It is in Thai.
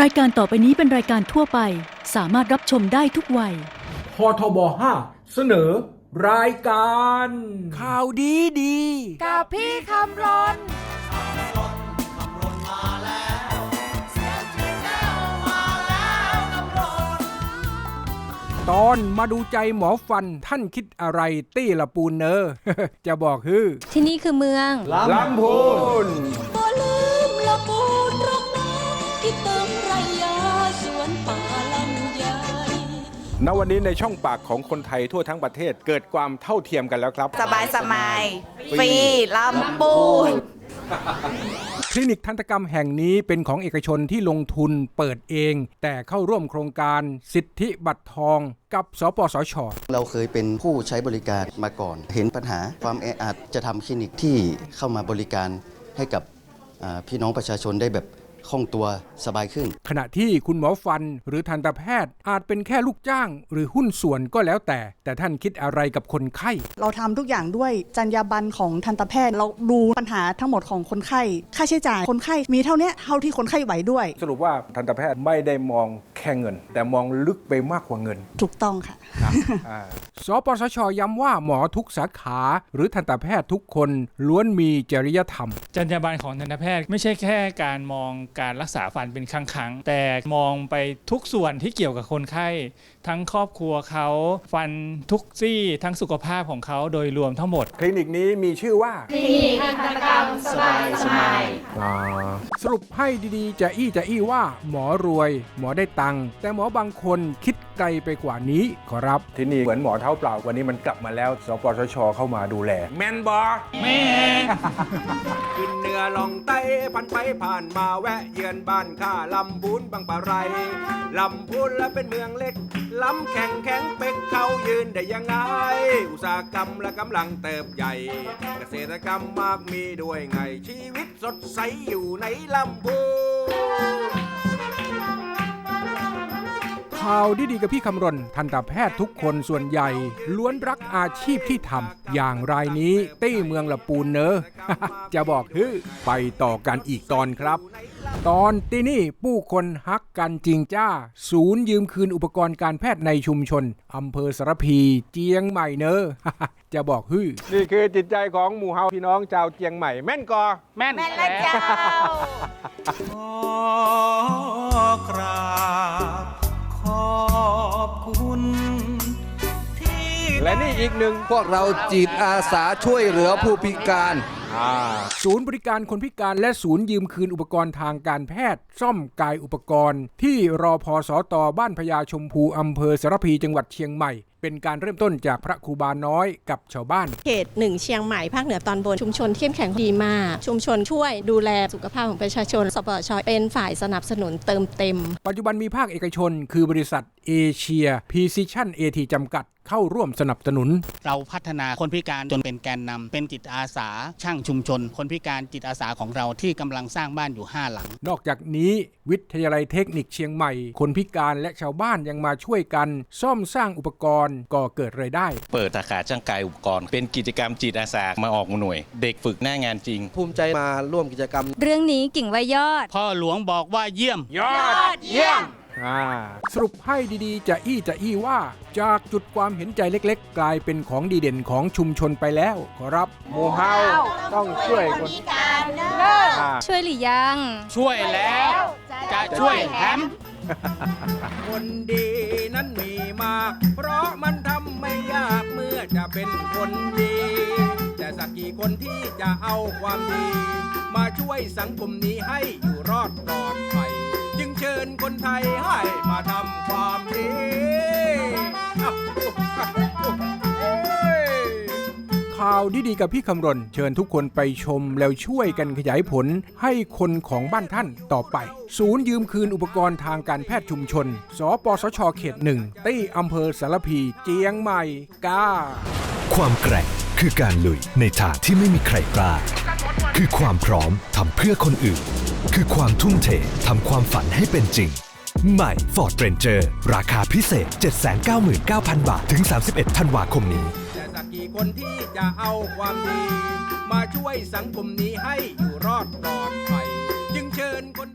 รายการต่อไปนี้เป็นรายการทั่วไป สามารถรับชมได้ทุกวัย พทบ5เสนอ รายการ ข่าวดีดี กับพี่คำรนตอนมาดูใจหมอฟันท่านคิดอะไรตี้ละปูนเนอ จะบอกฮือที่นี่คือเมืองลำพูน บ่ลืมละปูนรกน้ำที่เติม ณวันนี้ในช่องปากของคนไทยทั่วทั้งประเทศเกิดความเท่าเทียมกันแล้วครับ สบายสบายฟรีลำปูนคลินิกทันตกรรมแห่งนี้เป็นของเอกชนที่ลงทุนเปิดเอง แต่เข้าร่วมโครงการสิทธิบัตรทองกับสปสช เราเคยเป็นผู้ใช้บริการมาก่อน เห็นปัญหาความแออัดจะทำคลินิกที่เข้ามาบริการให้กับอ่าพี่น้องประชาชนได้แบบ คล่องตัวสบายขึ้น ขณะที่คุณหมอฟันหรือทันตแพทย์อาจเป็นแค่ลูกจ้าง หรือหุ้นส่วนก็แล้วแต่ แต่ท่านคิดอะไรกับคนไข้ เราทำทุกอย่างด้วยจรรยาบรรณของทันตแพทย์ เราดูปัญหาทั้งหมดของคนไข้ ค่าใช้จ่ายคนไข้มีเท่าเนี้ยเท่าที่คนไข้ไหวด้วย สรุปว่าทันตแพทย์ไม่ได้มองแค่เงิน แต่มองลึกไปมากกว่าเงินถูกต้องค่ะสปสชย้ำว่าหมอทุกสาขา หรือทันตแพทย์ทุกคนล้วนมีจริยธรรม จรรยาบรรณของทันตแพทย์ไม่ใช่แค่การมองการรักษาฟันเป็นครั้งครั้งๆ แต่มองไปทุกส่วนที่เกี่ยวกับคนไข้ ทั้งครอบครัวเขาฟันทุกซี่ทั้งสุขภาพของเขาโดยรวมทั้งหมด คลินิกนี้มีชื่อว่าสรุปให้ดีๆ จะอี้จะอี้ว่าหมอรวย หมอได้ตังค์แต่หมอบางคนคิด ไกลไปกว่านี้ขอรับ ที่นี่เหมือนหมอเท้าเปล่าวันนี้มันกลับมาแล้ว สปสชเข้ามาดูแล แมนบอแม่ขึ้นเหนือลองไต้พันไปผ่านมาแวะเยือนบ้านข้าลำพูนบางปะไรลำพูนและเป็นเมืองเล็กลำแข่งแข็งเป็กเขายืนได้ยังไง อุตสาหกรรมและกำลังเติบใหญ่ เกษตรกรรมมากมีด้วยไง ชีวิตสดใสอยู่ในลำพูน ข่าวดีๆกับพี่คำรณ ทันตแพทย์ทุกคนส่วนใหญ่ ล้วนรักอาชีพที่ทำอย่างรายนี้ตี้เมืองละปูนเนอะ จะบอกฮือไปต่อกันอีกตอนครับ ตอนที่นี่ผู้คนฮักกันจริงจ้า ศูนย์ยืมคืนอุปกรณ์การแพทย์ในชุมชนอำเภอสารพีเจียงใหม่เนอะจะบอกฮือนี่คือจิตใจของหมู่เฮาพี่น้องชาวเจียงใหม่แม่นกอแม่นแม่นละเจ้า ขอกราบ อีกหนึ่งพวกเราจิตอาสาช่วยเหลือผู้พิการศูนย์บริการคนพิการและศูนย์ยืมคืนอุปกรณ์ทางการแพทย์ ซ่อมกายอุปกรณ์ ที่รอพอสอตอบ้านพญาชมพูอำเภอสารพีจังหวัดเชียงใหม่ เป็นการเริ่มต้นจากพระครูบาน้อยกับชาวบ้าน เขตหนึ่งเชียงใหม่ภาคเหนือตอนบนชุมชนเข้มแข็งดีมาก ชุมชนช่วยดูแลสุขภาพของประชาชน สปชเป็นฝ่ายสนับสนุนเติมเต็ม ปัจจุบันมีภาคเอกชน คือบริษัท เอเชียพีซิชันเอทีจำกัดเข้าร่วมสนับสนุน เราพัฒนาคนพิการจนเป็นแกนนำเป็นจิตอาสา ช่างชุมชน คนพิการจิตอาสาของเราที่กำลังสร้างบ้านอยู่ 5 หลัง นอกจากนี้ วิทยาลัยเทคนิคเชียงใหม่ คนพิการและชาวบ้านยังมาช่วยกัน ซ่อมสร้างอุปกรณ์ก่อเกิดรายได้ เปิดสาขาช่างกายอุปกรณ์ เป็นกิจกรรมจิตอาสามาออกหน่วย เด็กฝึกหน้างานจริง ภูมิใจมาร่วมกิจกรรม เรื่องนี้กิ่งไว้ยอด พ่อหลวงบอกว่าเยี่ยม ยอดเยี่ยม สรุปให้ดีๆ จะอี้จะอี้ว่า จากจุดความเห็นใจเล็กๆ กลายเป็นของดีเด่นของชุมชนไปแล้ว ขอรับหมูเฮาต้องช่วยคนอ่าช่วยหรือยัง ช่วยแล้ว จะช่วยแถมคนดีนั้นมีมาก เพราะมันทำไม่ยากเมื่อจะเป็นคนดี แต่สักกี่คนที่จะเอาความดี มาช่วยสังคมนี้ให้อยู่รอดปลอดภัยจึง เชิญคนไทยให้มาทำความดีอะเอ้ยข่าวดีๆกับพี่คำรณ เชิญทุกคนไปชมแล้วช่วยกันขยายผลให้คนของบ้านท่านต่อไป ศูนย์ยืมคืนอุปกรณ์ทางการแพทย์ชุมชน สปสชเขตหนึ่งตี้อำเภอสารพี เจียงใหม่กาความแกร่งคือการลุยในทางที่ไม่มีใครกล้า คือความพร้อมทำเพื่อคนอื่น คือความทุ่มเททำความฝันให้เป็นจริง ใหม่ Ford Ranger ราคาพิเศษ 799,000 บาท ถึง 31 ธันวาคมนี้ แต่สักกี่คนที่จะเอาความดี มาช่วยสังคมนี้ให้อยู่รอดปลอดภัยจึงเชิญคน